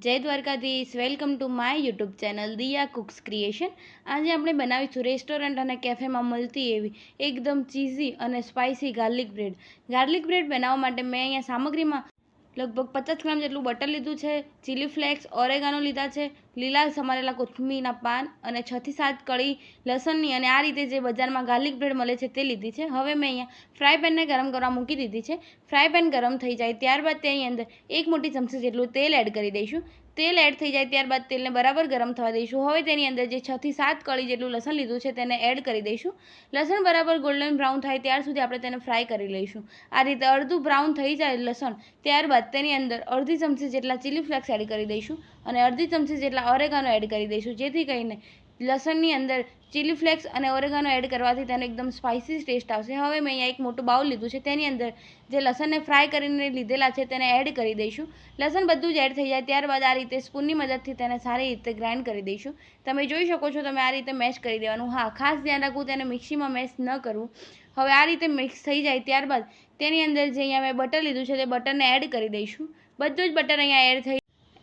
જય Dwarkadhish. Welcome to my YouTube channel Diya cooks creation આજે આપણે બનાવીશું રેસ્ટોરન્ટ અને કેફેમાં મળતી એવી એકદમ ચીઝી અને spicy garlic bread garlic bread બનાવવા માટે મેં અહીંયા સામગ્રીમાં લગભગ પચાસ ગ્રામ જેટલું બટર લીધું છે ચીલી ફ્લેક્સ ઓરેગાનો લીધા છે લીલા સમારેલા કોથમીરના પાન અને છથી સાત કળી લસણની અને આ રીતે જે બજારમાં ગાર્લિક બ્રેડ મળે છે તે લીધી છે. હવે મેં અહીંયા ફ્રાય પેનને ગરમ કરવા મૂકી દીધી છે. ફ્રાય પેન ગરમ થઈ જાય ત્યારબાદ તેની અંદર એક મોટી ચમચી જેટલું તેલ એડ કરી દઈશું. તેલ એડ થઈ જાય ત્યારબાદ તેલને બરાબર ગરમ થવા દઈશું. હવે તેની અંદર જે છથી સાત કળી જેટલું લસણ લીધું છે તેને એડ કરી દઈશું. લસણ બરાબર ગોલ્ડન બ્રાઉન થાય ત્યાર સુધી આપણે તેને ફ્રાય કરી લઈશું. આ રીતે અડધું બ્રાઉન થઈ જાય લસણ ત્યારબાદ તેની અંદર અડધી ચમચી જેટલા ચીલી ફ્લેક્સ એડ કરી દઈશું અને અડધી ચમચી જેટલા ઓરેગાનો એડ કરી દઈશું. જેથી કરીને લસણની અંદર ચીલી ફ્લેક્સ અને ઓરેગાનો એડ કરવાથી તેને એકદમ સ્પાઇસી ટેસ્ટ આવશે. હવે મેં અહીંયા એક મોટું બાઉલ લીધું છે. તેની અંદર જે લસણને ફ્રાય કરીને લીધેલા છે તેને એડ કરી દઈશું. લસણ બધું જ એડ થઈ જાય. ત્યારબાદ આ રીતે સ્પૂનની મદદથી તેને સારી રીતે ગ્રાઇન્ડ કરી દઈશું. તમે જોઈ શકો છો, તમે આ રીતે મેશ કરી દેવાનું. હા, ખાસ ધ્યાન રાખવું, તેને મિક્સીમાં મેશ ન કરવું. હવે આ રીતે મિક્સ થઈ જાય ત્યારબાદ તેની અંદર જે અહીંયા મેં બટર લીધું છે, તે બટરને એડ કરી દઈશું. બધું જ બટર અહીંયા એડ થઈ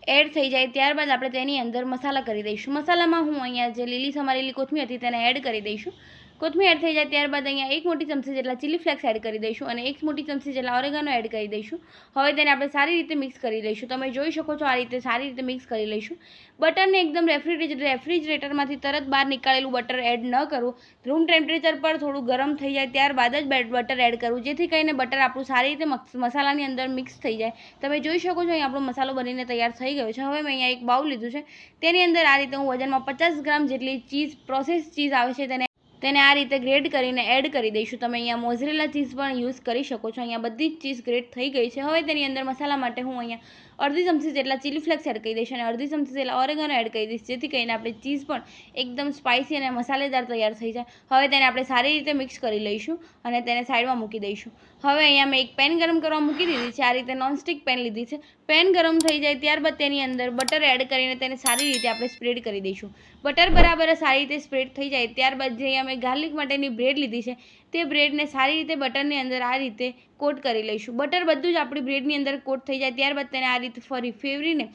એડ થઈ જાય ત્યારબાદ આપણે તેની અંદર મસાલા કરી દઈશું. મસાલામાં હું અહીંયા જે લીલી સમારેલી કોથમીર હતી તેને એડ કરી દઈશું. કોથમીર એડ થઈ જાય ત્યારબાદ અહીંયા એક મોટી ચમચી જેટલા ચીલી ફ્લેક્સ એડ કરી દઈશું અને એક મોટી ચમચી જેટલા ઓરેગાનો એડ કરી દઈશું. હવે તેને આપણે સારી રીતે મિક્સ કરી લઈશું. તમે જોઈ શકો છો આ રીતે સારી રીતે મિક્સ કરી લઈશું. બટરને એકદમ રેફ્રિજરેટર રેફ્રિજરેટરમાંથી તરત બહાર નીકાળેલું બટર એડ ન કરવું રૂમ ટેમ્પરેચર પર થોડું ગરમ થઈ જાય ત્યારબાદ જ બટર એડ કરવું જેથી કરીને બટર આપણું સારી રીતે મસાલાની અંદર મિક્સ થઈ જાય. તમે જોઈ શકો છો અહીં આપણો મસાલો બનીને તૈયાર થઈ ગયો છે. હવે મેં અહીંયા એક બાઉલ લીધું છે. તેની અંદર આ રીતે હું વજનમાં પચાસ ગ્રામ જેટલી ચીઝ પ્રોસેસ ચીઝ આવે છે તેને તેને આ રીતે ગ્રેડ કરીને એડ કરી દઈશું. તમે અહીંયા મોઝરેલા ચીઝ પણ યુઝ કરી શકો છો. અહીંયા બધી જ ચીઝ ગ્રેડ થઈ ગઈ છે. હવે તેની અંદર મસાલા માટે હું અહીંયા અડધી ચમચી જેટલા ચીલી ફ્લેક્સ એડ કરી દઈશ અને અડધી ચમચી જેટલા ઓરેગાનો એડ કરી દઈશ. જેથી કરીને આપણે ચીઝ પણ એકદમ સ્પાઇસી અને મસાલેદાર તૈયાર થઈ જાય. હવે તેને આપણે સારી રીતે મિક્સ કરી લઈશું અને તેને સાઈડમાં મૂકી દઈશું. હવે અહીંયા મેં એક પેન ગરમ કરવા મૂકી દીધી છે. આ રીતે નોનસ્ટિક પેન લીધી છે. પેન ગરમ થઈ જાય ત્યારબાદ તેની અંદર બટર એડ કરીને તેને સારી રીતે આપણે સ્પ્રેડ કરી દઈશું. બટર બરાબર સારી રીતે સ્પ્રેડ થઈ જાય ત્યારબાદ જે અમે ગાર્લિક માટેની બ્રેડ લીધી છે તે બ્રેડને સારી રીતે બટરની અંદર આ રીતે કોટ કરી લઈશું. બટર બધું જ આપણી બ્રેડની અંદર કોટ થઈ જાય ત્યારબાદ તેને આ રીતે ફરી ફેવરીને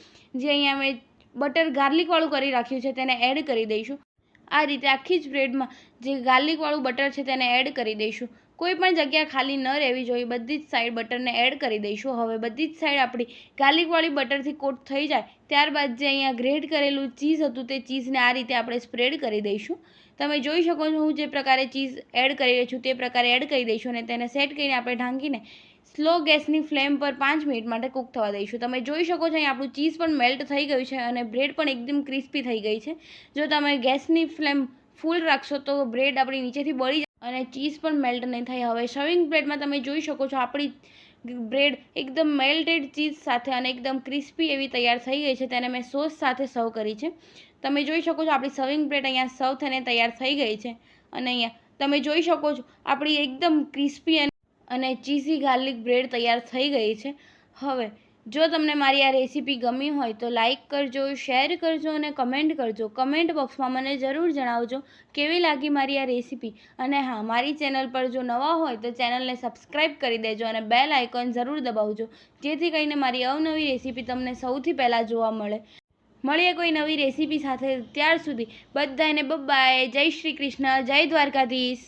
જે અહીંયા અમે બટર ગાર્લિકવાળું કરી રાખ્યું છે તેને એડ કરી દઈશું. આ રીતે આખી જ બ્રેડમાં જે ગાર્લિકવાળું બટર છે તેને એડ કરી દઈશું. કોઈ પણ જગ્યા ખાલી ન રહેવી જોઈએ, બધી જ સાઈડ બટરને એડ કરી દઈશું. હવે બધી જ સાઈડ આપણી ગાર્લિકવાળી બટરથી કોટ થઈ જાય, ત્યારબાદ જે અહીંયા ગ્રેડ કરેલું ચીઝ હતું તે ચીઝને આ રીતે આપણે સ્પ્રેડ કરી દઈશું. તમે જોઈ શકો છો હું જે પ્રકારે ચીઝ એડ કરી રહી છું તે પ્રકારે એડ કરી દઈશું અને તેને સેટ કરીને આપણે ઢાંકીને સ્લો ગેસની ફ્લેમ પર પાંચ મિનિટ માટે કૂક થવા દઈશું. તમે જોઈ શકો છો અહીં આપણું ચીઝ પણ મેલ્ટ થઈ ગયું છે અને બ્રેડ પણ એકદમ ક્રિસ્પી થઈ ગઈ છે. જો તમે ગેસની ફ્લેમ ફૂલ રાખશો તો બ્રેડ આપણી નીચેથી બળી અને ચીઝ પણ મેલ્ટ નહીં થાય. હવે શવિંગ પ્લેટમાં તમે જોઈ શકો છો આપણી બ્રેડ એકદમ મેલ્ટેડ ચીઝ સાથે અને એકદમ ક્રિસ્પી એવી તૈયાર થઈ ગઈ છે. તેને મેં સોસ સાથે સર્વ કરી છે. તમે જોઈ શકો છો આપણી સર્વિંગ પ્લેટ અહીંયા સર્વ થઈને તૈયાર થઈ ગઈ છે. અને અહીંયા તમે જોઈ શકો છો આપણી એકદમ ક્રિસ્પી અને ચીઝી ગાર્લિક બ્રેડ તૈયાર થઈ ગઈ છે. હવે જો તમને મારી આ રેસીપી ગમી હોય તો લાઇક કરજો, શેર કરજો અને કમેન્ટ કરજો. કમેન્ટ બોક્સમાં મને જરૂર જણાવજો કેવી લાગી મારી આ રેસીપી. અને હા, મારી ચેનલ પર જો નવા હોય તો ચેનલને સબસ્ક્રાઈબ કરી દેજો અને બેલ આઇકોન જરૂર દબાવજો, જેથી કરીને મારી અવનવી રેસીપી તમને સૌથી પહેલાં જોવા મળે. મળીએ કોઈ નવી રેસીપી સાથે ત્યાર સુધી. બધાને બબાય જય શ્રી કૃષ્ણ. જય દ્વારકાધીશ.